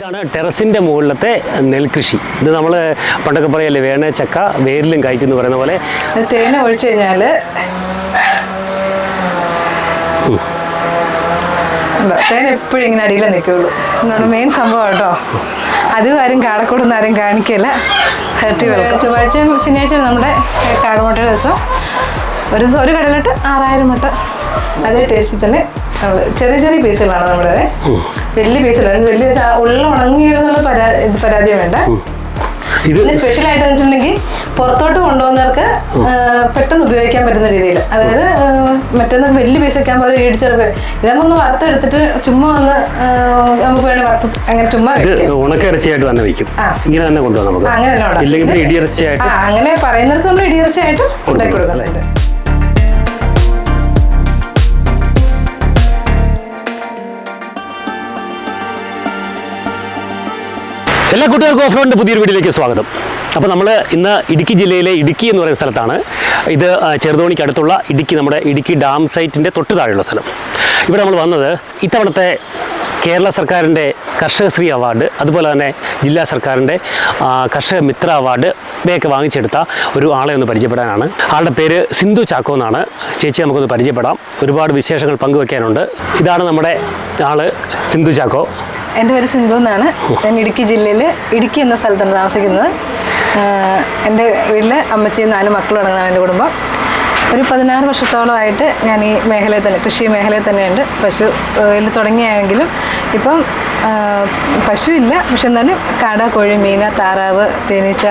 ഇതാണ് ടെറസിന്റെ മുകളിലത്തെ നെൽകൃഷി. ഇത് നമ്മൾ പണ്ടൊക്കെ പറയല്ലേ വേണ ചക്ക വേരിലും കായ്ക്കുന്നു പറയുന്ന പോലെ. തേന ഒഴിച്ചു കഴിഞ്ഞാൽ തേന എപ്പോഴും ഇങ്ങനെ അടിയിൽ നിൽക്കുള്ളൂ. എന്നാണ് മെയിൻ സംഭവം കേട്ടോ. അതും ആരും കാടക്കൂടൊന്നും ആരും കാണിക്കില്ല. ചൊവ്വാഴ്ചയും ശനിയാഴ്ചയും നമ്മുടെ കാടമുട്ടയുടെ ദിവസം. ഒരു ദിവസം ഒരു കടലിട്ട് ആറായിരം മുട്ട. അതേ ടേസ്റ്റിൽ തന്നെ. ചെറിയ ചെറിയ പീസുകളാണ് നമ്മുടെ വലിയ പീസുകളാണ് വലിയ ഉള്ള ഉണങ്ങിയെന്നുള്ള പരാ ഇത് പരാതി വേണ്ട. പിന്നെ സ്പെഷ്യൽ ആയിട്ട് വെച്ചിട്ടുണ്ടെങ്കിൽ പുറത്തോട്ട് കൊണ്ടുപോകുന്നവർക്ക് പെട്ടെന്ന് ഉപയോഗിക്കാൻ പറ്റുന്ന രീതിയിൽ. അതായത് മറ്റൊന്ന് വലിയ പീസ് വെക്കാൻ പോലെ ഇടിച്ചവർക്ക് ഇതാകുമ്പോൾ ഒന്ന് വറുത്തെടുത്തിട്ട് ചുമ്മാ ഒന്ന് നമുക്ക് വേണേൽ വറുത്ത് അങ്ങനെ ചുമ്മാ ഉണക്കിറച്ചിയായിട്ട് തന്നെ വയ്ക്കും ഇങ്ങനെ തന്നെ കൊണ്ടുപോകാം നമുക്ക് അങ്ങനെ ഇല്ലെങ്കിൽ ഇടിയിറച്ചിയായിട്ട് അങ്ങനെ പറയുന്നവർക്ക് നമ്മൾ ഇടിയർച്ചയായിട്ട് ഉണ്ടാക്കി കൊടുക്കുന്നുണ്ട്. എല്ലാ കൂട്ടുകാർക്കും ഓഫ് റോഡിന്റെ പുതിയൊരു വീഡിയോയിലേക്ക് സ്വാഗതം. അപ്പോൾ നമ്മൾ ഇന്ന് ഇടുക്കി ജില്ലയിലെ ഇടുക്കി എന്ന് പറയുന്ന സ്ഥലത്താണ്. ഇത് ചെറുതോണിക്ക് അടുത്തുള്ള ഇടുക്കി നമ്മുടെ ഇടുക്കി ഡാം സൈറ്റിന്റെ തൊട്ട് താഴെയുള്ള സ്ഥലം. ഇവിടെ നമ്മൾ വന്നത് ഇത്തവണത്തെ കേരള സർക്കാരിന്റെ കർഷകശ്രീ അവാർഡ് അതുപോലെ തന്നെ ജില്ലാ സർക്കാരിന്റെ കർഷക മിത്ര അവാർഡ് ഇവയൊക്കെ വാങ്ങിച്ചെടുത്ത ഒരു ആളെ ഒന്ന് പരിചയപ്പെടാനാണ്. ആളുടെ പേര് സിന്ധു ചാക്കോ എന്നാണ്. ചേച്ചി നമുക്കൊന്ന് പരിചയപ്പെടാം. ഒരുപാട് വിശേഷങ്ങൾ പങ്കുവെക്കാനുണ്ട്. ഇതാണ് നമ്മുടെ ആൾ സിന്ധു ചാക്കോ. എന്റെ പേര് സിന്ധു എന്നാണ്. ഞാൻ ഇടുക്കി ജില്ലയിൽ ഇടുക്കി എന്ന സ്ഥലത്താണ് താമസിക്കുന്നത്. എന്റെ വീട്ടിൽ അമ്മച്ചിയും നാല് മക്കളും അടങ്ങുന്നതാണ് എന്റെ കുടുംബം. ഒരു പതിനാറ് വർഷത്തോളമായിട്ട് ഞാൻ ഈ മേഖലയിൽ തന്നെ കൃഷി മേഖലയിൽ തന്നെയുണ്ട്. പശു ഇതിൽ തുടങ്ങിയാണെങ്കിലും ഇപ്പം പശുവില്ല പശു ഇല്ല. പക്ഷെ എന്നാലും കാട കോഴി മീന താറാവ് തേനീച്ച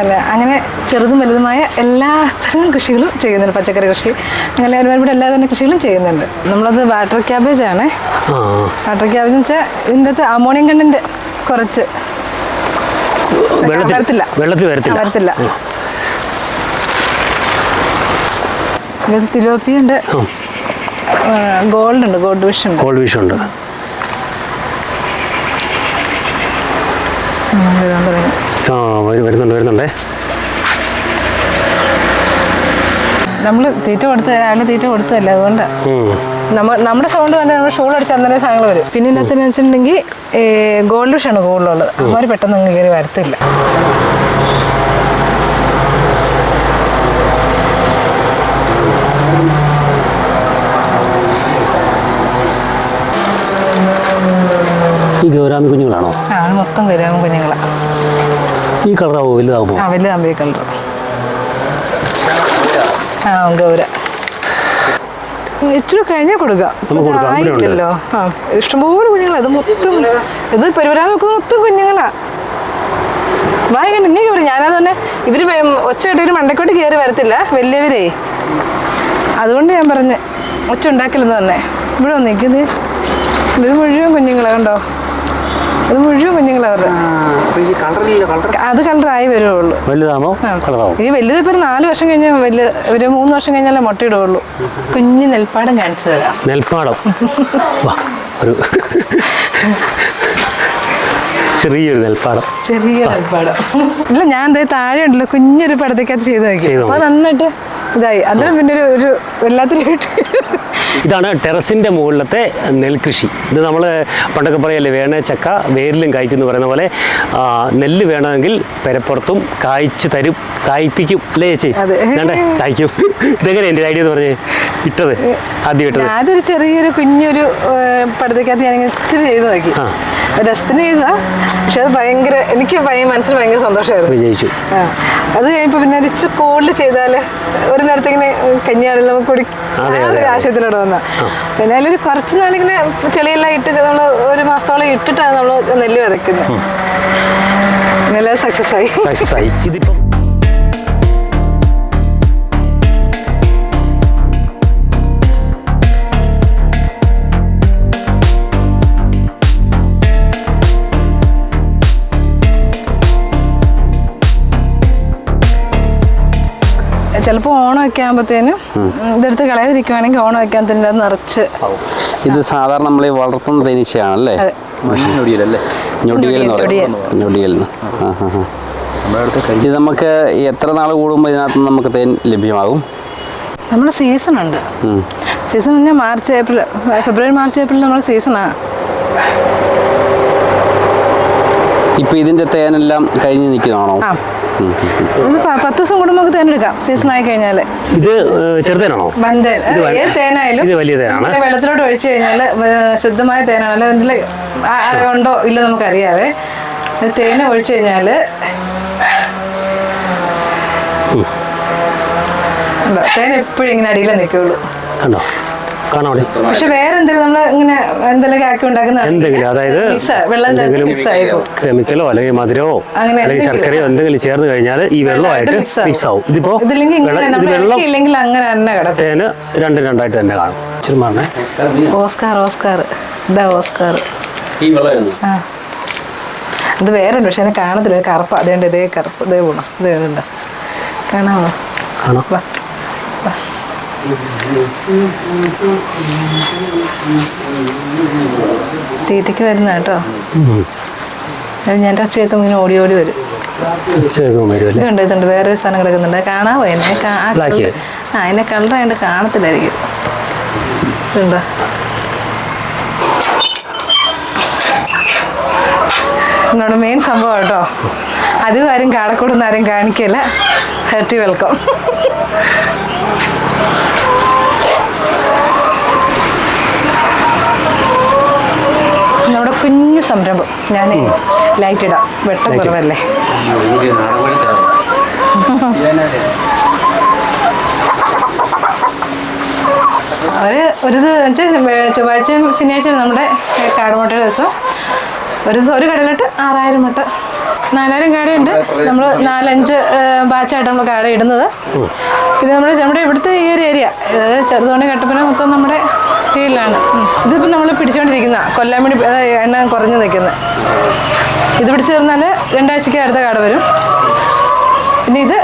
അല്ല അങ്ങനെ ചെറുതും വലുതുമായ എല്ലാ എല്ലാത്തരം കൃഷികളും ചെയ്യുന്നുണ്ട്. പച്ചക്കറി കൃഷി അങ്ങനെ ഒരുപാട് എല്ലാ തന്നെ കൃഷികളും ചെയ്യുന്നുണ്ട്. നമ്മളത് വാട്ടർ ക്യാബേജ് ആണ്. വാട്ടർ ക്യാബേജ് എന്ന് വെച്ചാൽ ഇതിന്റെ അകത്ത് അമോണിയം കണ്ടന്റ് കുറച്ച്. വെള്ളത്തിൽ വരത്തില്ല. വെള്ളത്തിൽ വരത്തില്ല വരത്തില്ല ഇതിനകത്ത് തിലോപ്പി ഉണ്ട് ഗോൾഡ് ഉണ്ട്. ഗോൾഡ് വിഷ് ഉണ്ട്. ഗോൾഡ് വിഷ് ഉണ്ട് ആ വരുന്നുണ്ട് വരുന്നുണ്ടേ. നമ്മൾ തീറ്റ കൊടുത്ത് രാവിലെ തീറ്റ കൊടുത്തതല്ലേ അതുകൊണ്ട്. ഉം. നമ്മ നമ്മുടെ സൗണ്ട് തന്നെ നമ്മൾ ഷൂൾ അടിച്ച് അന്നേരം സാധനങ്ങൾ വരും. പിന്നെ ഇന്നത്തെ വെച്ചിട്ടുണ്ടെങ്കിൽ ഗോൾഡ് വിഷാണ് കൂടുതലുള്ളത്. അവർ പെട്ടെന്ന് അങ്ങ് കയറി വരത്തില്ല. ഈ ഗൗരാമി കുഞ്ഞുങ്ങളാണോ? ആ അത് മൊത്തം ഗൗരാമി കുഞ്ഞുങ്ങളാണ് ഈ കളറാവോ വലുതാകുമോ ആ അമ്പി കളർ ആ ഗൗര. ഇച്ചിരി കഴിഞ്ഞാൽ കൊടുക്കാം. നമുക്ക് കൊടുക്കാം, ഇവിടെ ഉണ്ട്. ആയില്ലല്ലോ. ആ ഇഷ്ടംപോലെ കുഞ്ഞുങ്ങളാ. ഇത് മൊത്തം ഇത് പെരുവരാൻ നോക്കുന്ന മൊത്തം കുഞ്ഞുങ്ങളാ. വായിക്കണ്ട ഇനി നീ കയറി ഞാനത് തന്നെ ഇവർ ഒച്ച ഇട്ടൊരു മണ്ടക്കോട്ട് കയറി വരത്തില്ല വലിയവരേ. അതുകൊണ്ട് ഞാൻ പറഞ്ഞ് ഒച്ച ഉണ്ടാക്കില്ലെന്ന് തന്നെ ഇവിടെ വന്ന് നിൽക്കുന്നത് ഇത് മുഴുവൻ കുഞ്ഞുങ്ങളാ കണ്ടോ? ഇത് മുഴുവൻ കുഞ്ഞുങ്ങളാ അത് കളറായി വരുവുള്ളൂ. വലുതാമോ കളറാവും ഈ വലുത് ഇപ്പൊ നാല് വർഷം കഴിഞ്ഞ വലിയ ഒരു മൂന്ന് വർഷം കഴിഞ്ഞാലേ മുട്ടയിടുള്ളൂ കുഞ്ഞ് നെൽപ്പാടം കാണിച്ചു തരാം. നെൽപ്പാടം. വാ ഒരു ചെറിയൊരു നെൽപ്പാടം. ചെറിയ നെൽപ്പാടം. ഇല്ല ഞാൻ ദേ താഴെ ഉണ്ടല്ലോ കുഞ്ഞൊരു പടത്തേക്കകത്ത് ചെയ്ത് നോക്കി ചെയ്ത് അപ്പൊ അത് നന്നായിട്ട് ഇതായി. അതിന് പിന്നെ ഒരു ഒരു വല്ലാത്തൊരു ഇതാണ് ടെറസിന്റെ മുകളിലത്തെ നെൽകൃഷി. ഇത് നമ്മൾ പണ്ടൊക്കെ പറയല്ലേ വേണ ചക്ക വേരിലും കായ്ക്കും എന്ന് പറയുന്ന പോലെ ആ, നെല്ല് വേണമെങ്കിൽ പെരപ്പുറത്തും കായ്ച്ച് തരും കായ്പ്പിക്കും. അല്ലേ ചേച്ചി? അതെ. വേണ്ടേ? കായ്ക്കും. ഇതെങ്ങനെ എന്റെ ഐഡിയ എന്ന് പറഞ്ഞേ? ഇട്ടത്. ആദ്യം ഇട്ടത്. അതൊരു ചെറിയൊരു കുഞ്ഞൊരു ഏഹ്, പടത്തേക്കകത്ത് ഞാൻ ഇച്ചിരി ചെയ്ത് നോക്കി ആ. രസത്തിന് ചെയ്താ പക്ഷെ അത് ഭയങ്കര എനിക്ക് മനസ്സിന് ഭയങ്കര സന്തോഷമായിരുന്നു. വിജയിച്ചു. അത് കഴിയുമ്പോൾ പിന്നെ ഇച്ചിരി കൂടുതൽ ചെയ്താൽ ഒരു നേരത്തെ ഇങ്ങനെ കഞ്ഞിയാണ് നമുക്ക് കുടി ഒരു വന്ന. പിന്നെ അതിലൊരു കുറച്ച് നാളിങ്ങനെ ചെളിയെല്ലാം ഇട്ട് നമ്മൾ ഒരു മാസത്തോളം ഇട്ടിട്ടാണ് നമ്മൾ നെല്ല് വിതയ്ക്കുന്നത്. നല്ല സക്സസ് ആയി. സക്സസ് ആയി. ഇതിപ്പം ചിലപ്പോൾ ഓണമൊക്കെ ആകുമ്പോഴത്തേനും ഇതെടുത്ത് കളയാതിരിക്കുവാണെങ്കിൽ ഓണം വെക്കാൻ തന്നെ നിറച്ച്. ഇത് സാധാരണ നമ്മൾ വളർത്തുന്ന തേനീച്ചയാണല്ലേ. ഞൊടിയൽ എന്ന് പറയും ഞൊടിയൽ. ഇത് നമുക്ക് എത്ര നാൾ കൂടുമ്പോൾ ഇതിനകത്ത് നമുക്ക് തേൻ ലഭ്യമാകും? നമ്മുടെ സീസൺ ഉണ്ട്. സീസൺ പറഞ്ഞാൽ March April February March April നമ്മുടെ സീസണാണ് ഇപ്പൊ ഇതിന്റെ തേനെല്ലാം കഴിഞ്ഞ് നിൽക്കുന്നതാണോ പത്ത് ദിവസം കൂടുമ്പോൾ തേൻ എടുക്കാം സീസൺ ആയി കഴിഞ്ഞാൽ ഇത് ചെറുതേനാണോ? ഏത് തേനായാലും വെള്ളത്തിലോട്ട് ഒഴിച്ചു കഴിഞ്ഞാൽ ശുദ്ധമായ തേനാണല്ലോ അല്ല എന്തെങ്കിലും ഉണ്ടോ ഇല്ല നമുക്കറിയാവേ. ഇത് തേന ഒഴിച്ചു കഴിഞ്ഞാൽ തേൻ എപ്പോഴും ഇങ്ങനെ അടിയിലേ നിൽക്കുള്ളൂ. കണ്ടോ? കാണാം. അവിടെ പക്ഷെ വേറെ എന്തെങ്കിലും നമ്മൾ ഇങ്ങനെ എന്തെങ്കിലും ആക്കി ഉണ്ടാക്കുന്ന എന്തെങ്കിലും അതായത് എന്തെങ്കിലും കെമിക്കലോ അല്ലെങ്കിൽ മധുരമോ അല്ലെങ്കിൽ. ശർക്കരയോ എന്തെങ്കിലും ചേർന്ന് കഴിഞ്ഞാൽ ഈ വെള്ളമായിട്ട്. മിക്സ് ആവും. ഇതിപ്പോ വെള്ളം- ഇല്ലെങ്കിൽ അങ്ങനെ തന്നെ കിടക്കും. തേന് രണ്ടും രണ്ടായിട്ട് തന്നെ കാണും. Oscar Oscar. ഇതാ ഓസ്കാർ. ഈ വെള്ളമായിരുന്നു. ഇത് വേറെ ഉണ്ട് പക്ഷെ എന്നെ കാണത്തില്ല. ഇത് കറുപ്പ്. അതേണ്ട ഇതേ കറുപ്പ് ഇതേ പോണം ഇതേ കാണാമോ? കാണാം. തീറ്റയ്ക്ക് വരുന്ന കേട്ടോ. ഞാൻ ഇറച്ചിയൊക്കെ ഇങ്ങനെ ഓടി ഓടി വരും. ഇതുണ്ട് ഇതുണ്ട്. വേറെ സാധനം കിടക്കുന്നുണ്ട് കാണാവോ എന്നെ? ആ എന്നെ കളറായിട്ട് കാണത്തില്ലായിരിക്കും. ഇതുണ്ടോ? എന്നോട് മെയിൻ സംഭവം കേട്ടോ. അതും ആരും കാടക്കൂടുന്ന ആരും കാണിക്കില്ല. ഹെർട്ടി വെൽക്കം നമ്മുടെ കുഞ്ഞു സംരംഭം. ഞാൻ ലൈറ്റ് ഇടാം. വെട്ടം കുറവല്ലേ? ഒരു ഒരു ചൊവ്വാഴ്ചയും ശനിയാഴ്ചയും നമ്മുടെ കാടുമുട്ടയുടെ ദിവസം. ഒരു ദിവസം ഒരു കടലിട്ട് ആറായിരം മുട്ട നാലായിരം കാടയുണ്ട്. നമ്മൾ നാലഞ്ച് ബാച്ചായിട്ട് നമ്മൾ കാട ഇടുന്നത്. ഇത് നമ്മുടെ നമ്മുടെ ഇവിടുത്തെ ഈ ഒരു ഏരിയ ചെറുതോണി കട്ടപ്പന മൊത്തം നമ്മുടെ കീഴിലാണ്. ഇതിപ്പോൾ നമ്മൾ പിടിച്ചുകൊണ്ടിരിക്കുന്ന അതായത് എണ്ണ കുറഞ്ഞു നിൽക്കുന്നത് ഇത് പിടിച്ചു തീർന്നാൽ രണ്ടാഴ്ചയ്ക്ക് അടുത്ത കാട വരും. പിന്നെ ഇത്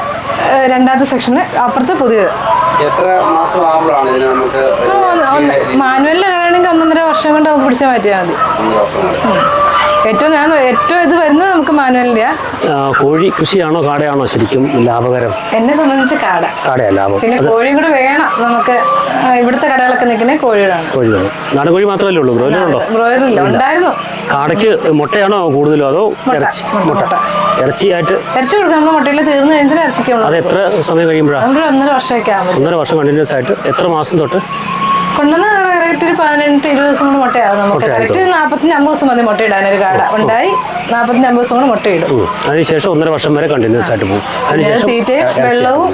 രണ്ടാമത്തെ സെക്ഷന് അപ്പുറത്തെ പുതിയത്. മാനുവലിലാണെങ്കിൽ ഒന്നൊന്നര വർഷം കൊണ്ട് നമുക്ക് പിടിച്ചാൽ മാറ്റിയാൽ മതി. ഏറ്റവും ഞാൻ ഏറ്റവും ഇത് വരുന്നത് നമുക്ക് മാനുവലിന്റെ കോഴി കൃഷിയാണോ കാടയാണോ ശരിക്കും ലാഭകരം? എന്നെ സംബന്ധിച്ച് കാട. കാടയാ ലാഭം. പിന്നെ കോഴിയും കൂടെ വേണം. നമുക്ക് ഇവിടുത്തെ കടകളൊക്കെ നിൽക്കുന്നത് കോഴികളാണ്. കോഴി വേണം നാടൻ കോഴി മാത്രമല്ലേ ഉള്ളൂ ബ്രോയിലുണ്ടോ ബ്രോയിലില്ല ഉണ്ടായിരുന്നു. കാടയ്ക്ക് മുട്ടയാണോ കൂടുതലും അതോ ഇറച്ചി? മുട്ട, ഇറച്ചിയായിട്ട് ഇറച്ചി കൊടുക്കാം നമ്മൾ മുട്ടയിൽ തീർന്നു കഴിഞ്ഞാൽ ഇറച്ചിക്കുള്ളൂ അത് എത്ര സമയം കഴിയുമ്പോഴാണ് ഒന്നര വർഷമൊക്കെ ഒന്നര വർഷം കണ്ടിന്യൂസ് ആയിട്ട് എത്ര മാസം തൊട്ട്? കൊണ്ടുവന്ന കറക്റ്റ് ഒരു പതിനെട്ട് ഇരുപത് ദിവസം കൊണ്ട് മുട്ടയാകും നമുക്ക്. കറക്റ്റ് നാൽപ്പത്തഞ്ച് അമ്പത് ദിവസം മതി മുട്ട ഇടാൻ ഒരു കാട. ഉണ്ടായി. നാൽപ്പത്തഞ്ച് അമ്പത് ദിവസം കൊണ്ട് മുട്ടയിടും. അതിനുശേഷം ഒന്നര വർഷം വരെ കണ്ടിന്യൂസ് ആയിട്ട് പോകും. തീറ്റയും വെള്ളവും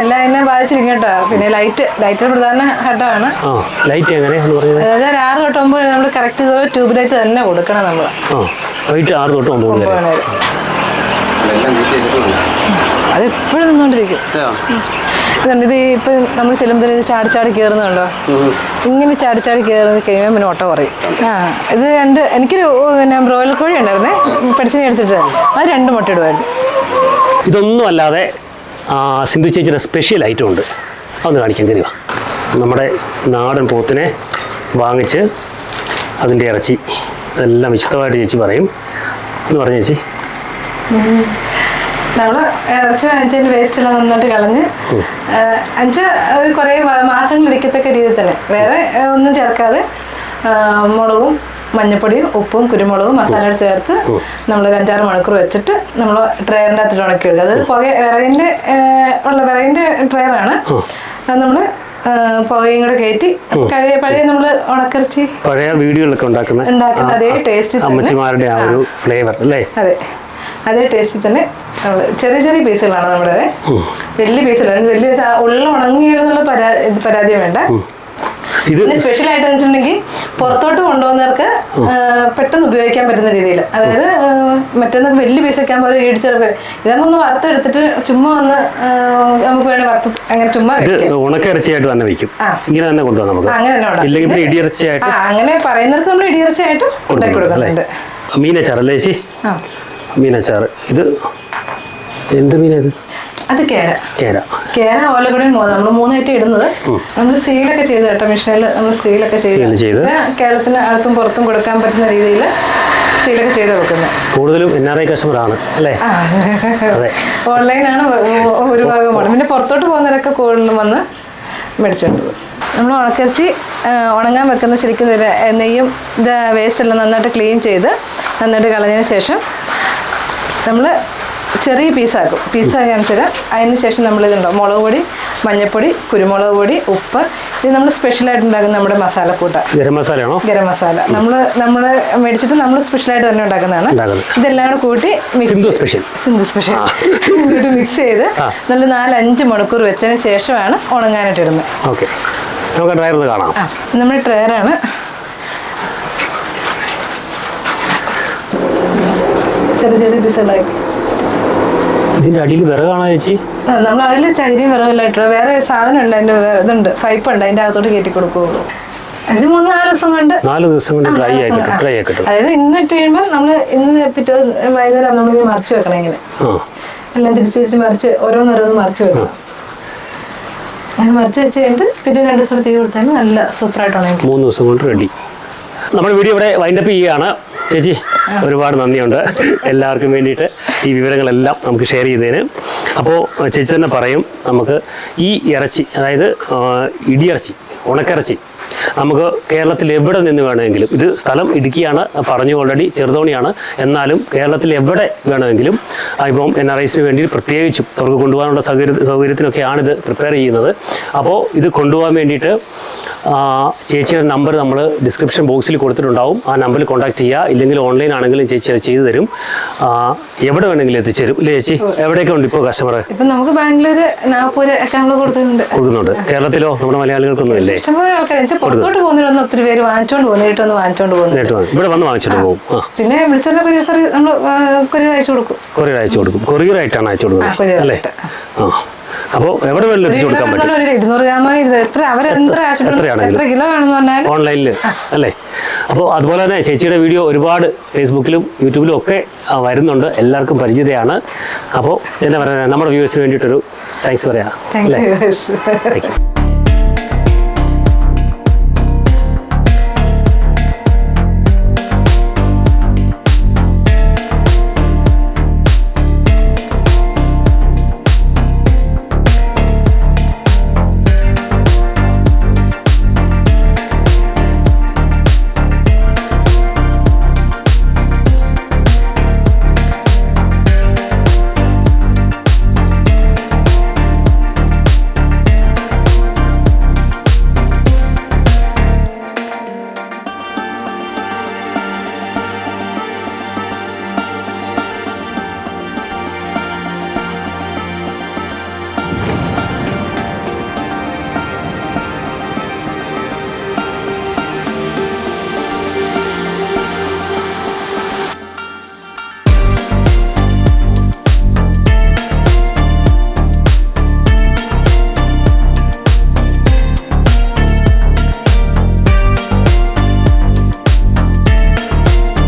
എല്ലാം എന്നെ ബാധിച്ചിരിക്കും കേട്ടോ. പിന്നെ ലൈറ്റ് ലൈറ്റ് പ്രധാന ഘട്ടമാണ് ലൈറ്റ് അതായത് ഒരു ആറ് തൊട്ട് ഒമ്പത് നമ്മൾ കറക്റ്റ് ഇതുപോലെ ട്യൂബ് ലൈറ്റ് തന്നെ കൊടുക്കണം നമ്മൾ ലൈറ്റ് വൈകിട്ട് ആറ് തൊട്ട് ഒമ്പത് വരെ. അത് എപ്പോഴും നിന്നുകൊണ്ടിരിക്കും ഇത് ഇപ്പം നമ്മൾ ചെല്ലുമ്പോൾ ഇത് ചാടി ചാടി കയറുന്നുണ്ടോ ഇങ്ങനെ ചാടി ചാടി കയറി കഴിയുമ്പോൾ പിന്നെ ഓട്ടോ കുറയും. ആ. ഇത് രണ്ട് എനിക്കൊരു പിന്നെ ബ്രോയിലർ കോഴി ഉണ്ടായിരുന്നേ. പഠിച്ചു എടുത്തിട്ട് അത് രണ്ട് മുട്ട ഇടുമായിരുന്നു. ഇതൊന്നും അല്ലാതെ സിന്ധു ചേച്ചിയുടെ സ്പെഷ്യൽ ഐറ്റം ഉണ്ട്. അതൊന്ന് കാണിക്കാൻ കരുവ വാ. നമ്മുടെ നാടൻ പോത്തിനെ വാങ്ങിച്ച് അതിന്റെ ഇറച്ചി എല്ലാം വിശദമായിട്ട് ചേച്ചി പറയും. എന്ന് പറഞ്ഞു ചേച്ചി. നമ്മൾ ഇറച്ചി വാങ്ങിച്ചതിന്റെ വേസ്റ്റ് എല്ലാം നന്നായിട്ട് കളഞ്ഞ് അഞ്ച് ഒരു കുറേ മാസങ്ങൾ ഇരിക്കത്തക്ക രീതിയിൽ തന്നെ. വേറെ ഒന്നും ചേർക്കാതെ മുളകും മഞ്ഞപ്പൊടിയും ഉപ്പും കുരുമുളകും മസാല ചേർത്ത് നമ്മൾ ഒരു അഞ്ചാറ് മണിക്കൂർ വെച്ചിട്ട് നമ്മൾ ട്രെയറിന്റെ അകത്തിട്ട് ഉണക്കി എടുക്കുക. അത് പുക വിറകിന്റെ ഉള്ള വിറകിന്റെ ട്രെയറാണ് അത് നമ്മൾ പുകയും കൂടെ കയറ്റി കഴിയ പഴയ നമ്മൾ ഉണക്കിറച്ചി പഴയ വീഡിയോകളൊക്കെ ഉണ്ടാക്കുന്ന അതേ ടേസ്റ്റ് അമ്മച്ചിമാരുടെ ആ ഒരു ഫ്ലേവർ അല്ലേ? അതെ. അതേ ടേസ്റ്റിൽ തന്നെ ചെറിയ ചെറിയ പീസുകളാണ് നമ്മുടെ വലിയ പീസുകളാണ് വലിയ ഉള്ള ഉണങ്ങിയെന്നുള്ള പരാ പരാതി വേണ്ട. ഇത് പിന്നെ സ്പെഷ്യൽ ആയിട്ട് വെച്ചിട്ടുണ്ടെങ്കിൽ പുറത്തോട്ട് കൊണ്ടുപോകുന്നവർക്ക് പെട്ടെന്ന് ഉപയോഗിക്കാൻ പറ്റുന്ന രീതിയിൽ അതായത് മറ്റൊന്ന് വലിയ പീസൊക്കെ ആകുമ്പോൾ ഇടിച്ചവർക്ക് ഇതാകുമ്പോൾ ഒന്ന് വറുത്തെടുത്തിട്ട് ചുമ്മാ ഒന്ന് നമുക്ക് വേണേൽ വറുത്ത് അങ്ങനെ ചുമ്മാ ഉണക്കിറച്ചിയായിട്ട് തന്നെ വെക്കും. ഇങ്ങനെ തന്നെ കൊണ്ടുപോകാം നമുക്ക്. അങ്ങനെ ഇല്ലെങ്കിൽ ഇടിയിറച്ചിയായിട്ട് അങ്ങനെ പറയുന്നവർക്ക് നമ്മൾ ഇടിയർച്ചയായിട്ട് ഉണ്ടാക്കി കൊടുക്കുന്നുണ്ട്. അല്ലേ? മീനച്ചാർ ഇത് എന്ത് മീനാ ഇത്? അത് കേര. കേര. കേര ഓലക്കുടയും നമ്മൾ മൂന്നായിട്ട് ഇടുന്നത്. നമ്മൾ സീലൊക്കെ ചെയ്ത് കേട്ടോ മിഷനിൽ നമ്മൾ സീലൊക്കെ ചെയ്ത് കേരളത്തിന് അകത്തും പുറത്തും കൊടുക്കാൻ പറ്റുന്ന രീതിയിൽ സീലൊക്കെ ചെയ്ത് കൊടുക്കുന്നത് കൂടുതലും എൻ ആർ ഐ കസ്റ്റമർ ആണ് അല്ലേ? ഓൺലൈനാണ് ഒരു ഭാഗമാണ്. പിന്നെ പുറത്തോട്ട് പോകുന്നവരൊക്കെ കൂടുതലും വന്ന് മേടിച്ചോണ്ട് പോകും. നമ്മൾ ഉണക്കിറച്ചി ഉണങ്ങാൻ വെക്കുന്ന ശരിക്കും നെയ്യും ഇത് വേസ്റ്റ് എല്ലാം നന്നായിട്ട് ക്ലീൻ ചെയ്ത് നന്നായിട്ട് കളഞ്ഞതിന് ശേഷം നമ്മൾ ചെറിയ പീസാക്കും പീസാക്കി അനുസരിച്ച് അതിന് ശേഷം നമ്മൾ ഇതുണ്ടോ മുളക് പൊടി മഞ്ഞൾപ്പൊടി കുരുമുളക് പൊടി ഉപ്പ്. ഇത് നമ്മൾ സ്പെഷ്യലായിട്ട് ഉണ്ടാക്കുന്ന നമ്മുടെ മസാല മസാലക്കൂട്ട ഗരം മസാലയാണോ? ഗരം മസാല. നമ്മൾ നമ്മൾ മേടിച്ചിട്ട് നമ്മൾ സ്പെഷ്യലായിട്ട് തന്നെ ഉണ്ടാക്കുന്നതാണ്. ഉണ്ടാക്കുന്നത്. ഇതെല്ലാം കൂടെ കൂട്ടി mix Sindhu special Sindhu special കൂട്ടി മിക്സ് ചെയ്ത് നല്ല നാലഞ്ച് മണിക്കൂർ വെച്ചതിന് ശേഷമാണ് ഉണങ്ങാനായിട്ട് ഇടുന്നത്. ഓക്കെ. നമുക്ക് ഡ്രൈവർ കാണാം. നമ്മുടെ ട്രെയറാണ് ചെറിയ ചെറിയ പീസുകളായി. ഇതിന്റെ അടിയിൽ വിറകാണോ ചേച്ചി? നമ്മൾ അതിൽ ചകിരിയും വിറവില്ലായിട്ട് വേറെ ഒരു സാധനം ഉണ്ട് അതിന്റെ ഇതുണ്ട് പൈപ്പ് ഉണ്ട് അതിന്റെ അകത്തോട്ട് കയറ്റി കൊടുക്കുള്ളൂ. ഒരു മൂന്ന് നാല് ദിവസം കൊണ്ട് നാല് ദിവസം കൊണ്ട് ഡ്രൈ നാല് ആയി ദിവസം ഡ്രൈ ആയി കിട്ടും അതായത് ഇന്ന് ഇട്ട് കഴിയുമ്പോൾ നമ്മൾ ഇന്ന് പിറ്റേ വൈകുന്നേരം നമ്മൾ മറിച്ച് വെക്കണം ഇങ്ങനെ. എല്ലാം തിരിച്ച് തിരിച്ച് മറിച്ച് ഓരോന്നോരോന്ന് മറിച്ച് വെക്കണം. അങ്ങനെ മറിച്ച് വെച്ച് കഴിഞ്ഞിട്ട് പിന്നെ രണ്ട് ദിവസം തീ കൊടുത്താൽ നല്ല സൂപ്പറായിട്ട് ഉണങ്ങി മൂന്ന് ദിവസം കൊണ്ട് റെഡി നമ്മുടെ വീഡിയോ ഇവിടെ വൈൻഡപ്പ് ചെയ്യുകയാണ്. ചേച്ചി ഒരുപാട് നന്ദിയുണ്ട്. എല്ലാവർക്കും വേണ്ടിയിട്ട് ഈ വിവരങ്ങളെല്ലാം നമുക്ക് ഷെയർ ചെയ്തതിന്. അപ്പോൾ ചേച്ചി തന്നെ പറയും നമുക്ക് ഈ ഇറച്ചി അതായത് ഇടിയിറച്ചി ഉണക്കിറച്ചി നമുക്ക് കേരളത്തിൽ എവിടെ നിന്ന് വേണമെങ്കിലും ഇത് സ്ഥലം ഇടുക്കിയാണ് പറഞ്ഞു ഓൾറെഡി ചെറുതോണിയാണ്. എന്നാലും കേരളത്തിൽ എവിടെ വേണമെങ്കിലും ഇപ്പം എൻ ആർ ഐസിന് വേണ്ടി പ്രത്യേകിച്ചും അവർക്ക് കൊണ്ടുപോകാനുള്ള സൗകര്യ സൗകര്യത്തിനൊക്കെയാണ് ഇത് പ്രിപ്പയർ ചെയ്യുന്നത്. അപ്പോൾ ഇത് കൊണ്ടുപോകാൻ വേണ്ടിയിട്ട് ചേച്ചിയുടെ നമ്പർ നമ്മൾ ഡിസ്ക്രിപ്ഷൻ ബോക്സിൽ കൊടുത്തിട്ടുണ്ടാവും. ആ നമ്പറിൽ കോൺടാക്ട് ചെയ്യുക ഇല്ലെങ്കിൽ ഓൺലൈൻ ആണെങ്കിലും ചേച്ചി അത് ചെയ്തു തരും. എവിടെ വേണമെങ്കിലും എത്തിച്ചേരും. ഇല്ലേ ചേച്ചി? എവിടെയൊക്കെ ഉണ്ട് ഇപ്പോൾ കസ്റ്റമർ ഇപ്പം നമുക്ക് ബാംഗ്ലൂർ നാഗ്പൂർ ഒക്കെ നമ്മൾ കൊടുക്കുന്നുണ്ട്. കേരളത്തിലോ? നമ്മുടെ മലയാളികൾക്കൊന്നും ഇല്ലേ? പുറത്തോട്ട് പോകുന്നവരൊന്നും ഒത്തിരി പേര് വാങ്ങിച്ചോണ്ട് വാങ്ങിച്ചോണ്ട് പോകുന്നു ഇവിടെ വന്ന് വാങ്ങിച്ചിട്ട് പോകും. പിന്നെ വിളിച്ചോണ്ട് കൊറിയർ സർവീസ് നമ്മൾ കൊറിയർ അയച്ചു കൊടുക്കും. കൊറിയർ അയച്ചു കൊടുക്കും. കൊറിയർ ആയിട്ടാണ് അയച്ചു കൊടുക്കുന്നത്. അല്ലേ? ആ. അപ്പോൾ എവിടെ വേണമെങ്കിലും എത്തിച്ചു കൊടുക്കാൻ പറ്റും. എത്രയാണെങ്കിലും. ഓൺലൈനിൽ അല്ലേ? അപ്പോൾ അതുപോലെ തന്നെ ചേച്ചിയുടെ വീഡിയോ ഒരുപാട് ഫേസ്ബുക്കിലും യൂട്യൂബിലും ഒക്കെ വരുന്നുണ്ട്. എല്ലാവർക്കും പരിചിതയാണ്. അപ്പോൾ എന്താ പറയുക നമ്മുടെ വ്യൂവേഴ്സിന് വേണ്ടിയിട്ടൊരു താങ്ക്സ് പറയാം. അല്ലേ? Thank you